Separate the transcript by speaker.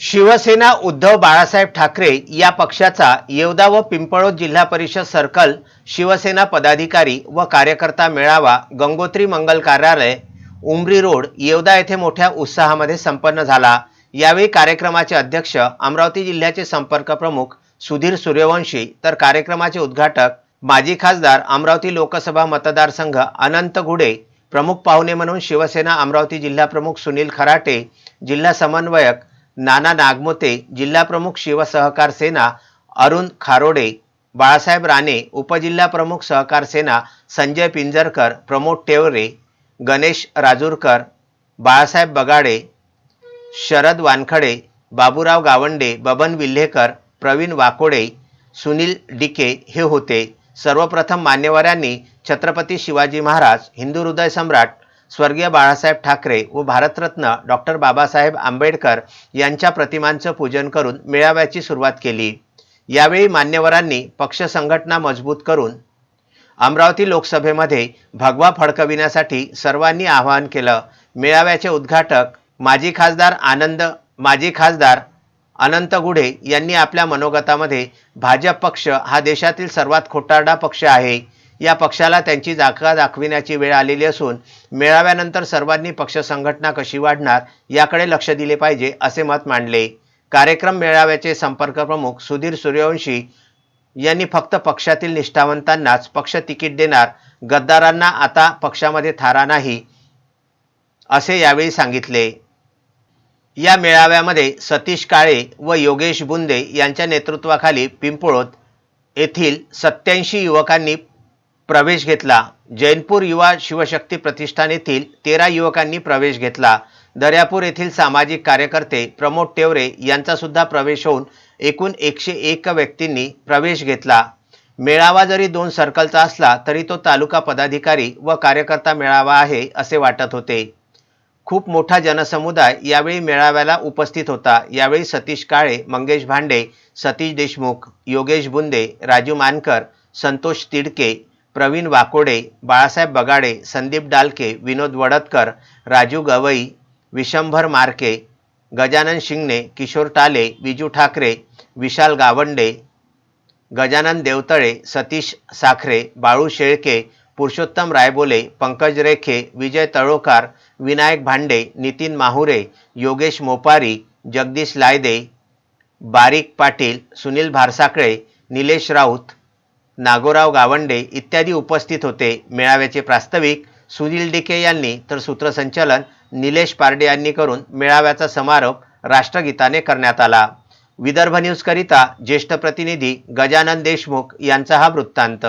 Speaker 1: शिवसेना उद्धव बाळासाहेब ठाकरे या पक्षाचा येवदा व पिंपळोद जिल्हा परिषद सर्कल शिवसेना पदाधिकारी व कार्यकर्ता मेळावा गंगोत्री मंगल कार्यालय उमरी रोड येवदा येथे मोठ्या उत्साहामध्ये संपन्न झाला. यावेळी कार्यक्रमाचे अध्यक्ष अमरावती जिल्ह्याचे संपर्क प्रमुख सुधीर सूर्यवंशी तर कार्यक्रमाचे उद्घाटक माजी खासदार अमरावती लोकसभा मतदारसंघ अनंत घुडे प्रमुख पाहुणे म्हणून शिवसेना अमरावती जिल्हाप्रमुख सुनील खराटे जिल्हा समन्वयक नाना नागमोते जिल्हाप्रमुख शिवसहकार सेना अरुण खारोडे बाळासाहेब राणे उपजिल्हा प्रमुख सहकार सेना संजय पिंजरकर प्रमोद टेवरे गणेश राजूरकर बाळासाहेब बगाडे शरद वानखडे बाबूराव गावंडे बबन विल्हेकर प्रवीण वाकोडे सुनील डिके हे होते. सर्वप्रथम मान्यवरांनी छत्रपती शिवाजी महाराज हिंदू हृदय सम्राट स्वर्गीय बाळासाहेब ठाकरे व भारतरत्न डॉक्टर बाबासाहेब आंबेडकर यांच्या प्रतिमांचं पूजन करून मेळाव्याची सुरुवात केली. यावेळी मान्यवरांनी पक्ष संघटना मजबूत करून अमरावती लोकसभेमध्ये भगवा फडकविण्यासाठी सर्वांनी आवाहन केलं. मेळाव्याचे उद्घाटक माजी खासदार आनंद माजी खासदार अनंत गुढे यांनी आपल्या मनोगतामध्ये भाजप पक्ष हा देशातील सर्वात खोटारडा पक्ष आहे. या पक्षाला त्यांची जागा दाखविण्याची वेळ आलेली असून मेळाव्यानंतर सर्वांनी पक्ष संघटना कशी वाढणार याकडे लक्ष दिले पाहिजे असे मत मांडले. कार्यक्रम मेळाव्याचे संपर्क प्रमुख सुधीर सूर्यवंशी यांनी फक्त पक्षातील निष्ठावंतांनाच पक्ष तिकीट देणार गद्दारांना आता पक्षामध्ये थारा नाही असे यावेळी सांगितले. या मेळाव्यामध्ये सतीश काळे व योगेश बुंदे यांच्या नेतृत्वाखाली पिंपळोद येथील सत्याऐंशी युवकांनी प्रवेश घेतला. जैनपूर युवा शिवशक्ती प्रतिष्ठान येथील तेरा युवकांनी प्रवेश घेतला. दर्यापूर येथील सामाजिक कार्यकर्ते प्रमोद टेवरे यांचासुद्धा प्रवेश होऊन एकूण एकशे एक व्यक्तींनी प्रवेश घेतला. मेळावा जरी दोन सर्कलचा असला तरी तो तालुका पदाधिकारी व कार्यकर्ता मेळावा आहे असे वाटत होते. खूप मोठा जनसमुदाय यावेळी मेळाव्याला उपस्थित होता. यावेळी सतीश काळे मंगेश भांडे सतीश देशमुख योगेश बुंदे राजू मानकर संतोष तिडके प्रवीण वाकोडे बाळासाहेब बगाडे संदीप डालके विनोद वडतकर राजू गवई विशंभर मार्के गजानन शिंगणे किशोर टाले विजू ठाकरे विशाल गावंडे गजानन देवतळे सतीश साखरे बाळू शेळके पुरुषोत्तम रायबोले पंकज रेखे विजय तळोकार विनायक भांडे नितीन माहुरे योगेश मोपारी जगदीश लायदे बारीक पाटील सुनील भारसाकळे निलेश राऊत नागोराव गावंडे इत्यादी उपस्थित होते. मेळाव्याचे प्रास्ताविक सुनील डिके यांनी तर सूत्रसंचालन निलेश पारडे यांनी करून मेळाव्याचा समारोप राष्ट्रगीताने करण्यात आला. विदर्भ न्यूजकरिता ज्येष्ठ प्रतिनिधी गजानन देशमुख यांचा हा वृत्तांत.